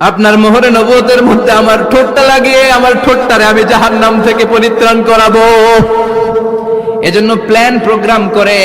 আপনার মোহরে নবতের মধ্যে আমার ঠোঁটটা লাগিয়ে, আমার ঠোঁটটারে আমি জাহান্নাম থেকে পরিত্রাণ করাবো। এজন্য প্ল্যান প্রোগ্রাম করে